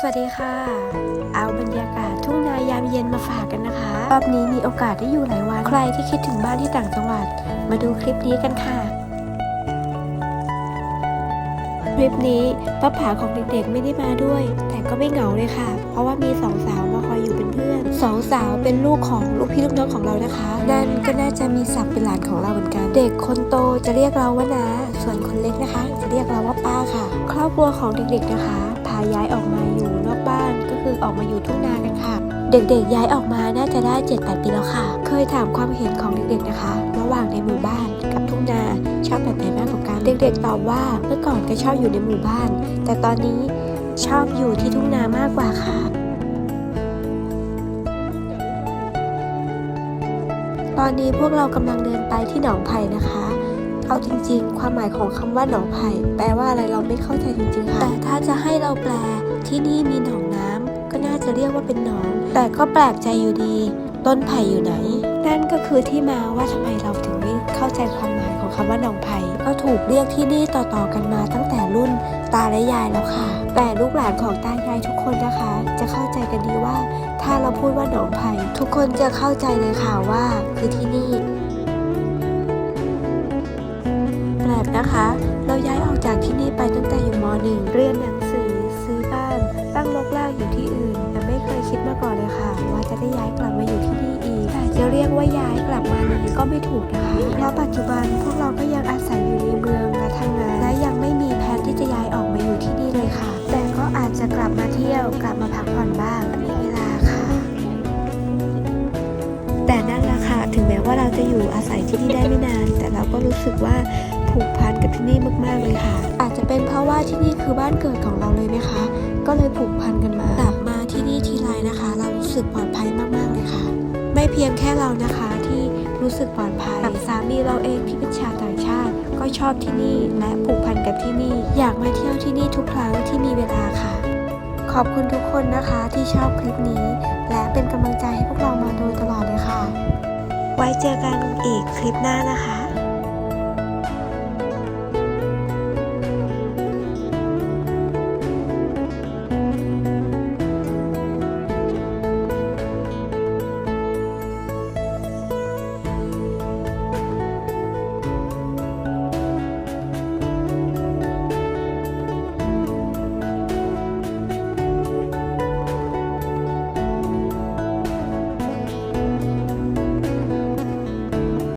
สวัสดีค่ะ เอาบรรยากาศทุ่งนายามเย็นมาฝากกันนะคะรอบนี้มีโอกาสได้อยู่หลายวัน ใครที่คิดถึงบ้านที่ต่างจังหวัด มาดูคลิปนี้กันค่ะ คลิปนี้ป้าผาของเด็กๆไม่ได้มาด้วย แต่ก็ไม่เหงาเลยค่ะ เพราะว่ามีสองสาวมาคอยอยู่เป็นเพื่อน สองสาวเป็นลูกของลูกพี่ลูกน้องของเรานะคะ นั่นก็น่าจะมีศักดิ์เป็นหลานของเราเหมือนกัน เด็กคนโตจะเรียกเราว่านาส่วนคนเล็กนะคะ จะเรียกเราว่าป้าค่ะ ครอบครัวของเด็กๆนะคะ ย้ายออกมาอยู่นอกบ้านก็คือออกมาอยู่ทุ่งนากันค่ะ เด็กๆย้ายออกมาน่าจะได้ 7-8 ปีแล้วค่ะ เคยถามความเห็นของเด็กๆนะคะ ระหว่างในหมู่บ้านกับทุ่งนาชอบแบบไหนมากกว่ากันเด็กๆตอบว่าเมื่อก่อนก็ชอบอยู่ในหมู่บ้าน แต่ตอนนี้ชอบอยู่ที่ทุ่งนามากกว่าค่ะตอนนี้พวกเรากำลังเดินไปที่หนองไผ่นะคะ เอาจริงๆ ความหมายของคำว่าหนองไผ่แปลว่าอะไรเราไม่เข้าใจจริงๆค่ะ แต่ถ้าจะให้เราแปลที่นี่มีหนองน้ำก็น่าจะเรียกว่าเป็นหนอง แต่ก็แปลกใจอยู่ดีต้นไผ่อยู่ไหน นั่นก็คือที่มาว่าทำไมเราถึงไม่เข้าใจความหมายของคำว่าหนองไผ่ก็ถูกเรียกที่นี่ต่อๆกันมาตั้งแต่รุ่นตาและยายแล้วค่ะ แต่ลูกหลานของตายายทุกคนนะคะ จะเข้าใจกันดีว่า ถ้าเราพูดว่าหนองไผ่ทุกคนจะเข้าใจเลยค่ะว่า คือที่นี่ นะคะ เราย้ายออกจากที่นี่ไปตั้งแต่อยู่ม .1 เรียนหนังสือ ซื้อบ้าน ตั้งรกรากอยู่ที่อื่น แต่ไม่เคยคิดมาก่อนเลยค่ะ ว่าจะได้ย้ายกลับมาอยู่ที่นี่อีก แต่จะเรียกว่าย้ายกลับมานี้ก็ไม่ถูกนะคะ เพราะปัจจุบันพวกเราก็ยังอาศัยอยู่ในเมืองและทำงาน และยังไม่มีแผนที่จะย้ายออกมาอยู่ที่นี่เลยค่ะ แต่ก็อาจจะกลับมาเที่ยว กลับมาพักผ่อนบ้างมีเวลาค่ะ แต่นั่นแหละค่ะ ถึงแม้ว่าเราจะอยู่อาศัยที่นี่ได้ไม่นาน แต่เราก็รู้สึกว่า ผูกพันกับที่นี่มากๆเลยค่ะ อาจจะเป็นเพราะว่าที่นี่คือบ้านเกิดของเราเลยไหมคะ ก็เลยผูกพันกันมากลับมาที่นี่ทีไรนะคะ เรารู้สึกปลอดภัยมากๆเลยค่ะ ไม่เพียงแค่เรานะคะที่รู้สึกปลอดภัยกับสามีเราเองที่เป็นชาวต่างชาติ ก็ชอบที่นี่และผูกพันกับที่นี่ อยากมาเที่ยวที่นี่ทุกครั้งที่มีเวลาค่ะ ขอบคุณทุกคนนะคะที่ชอบคลิปนี้ และเป็นกำลังใจให้พวกเรามาโดยตลอดเลยค่ะ ไว้เจอกันอีกคลิปหน้านะคะ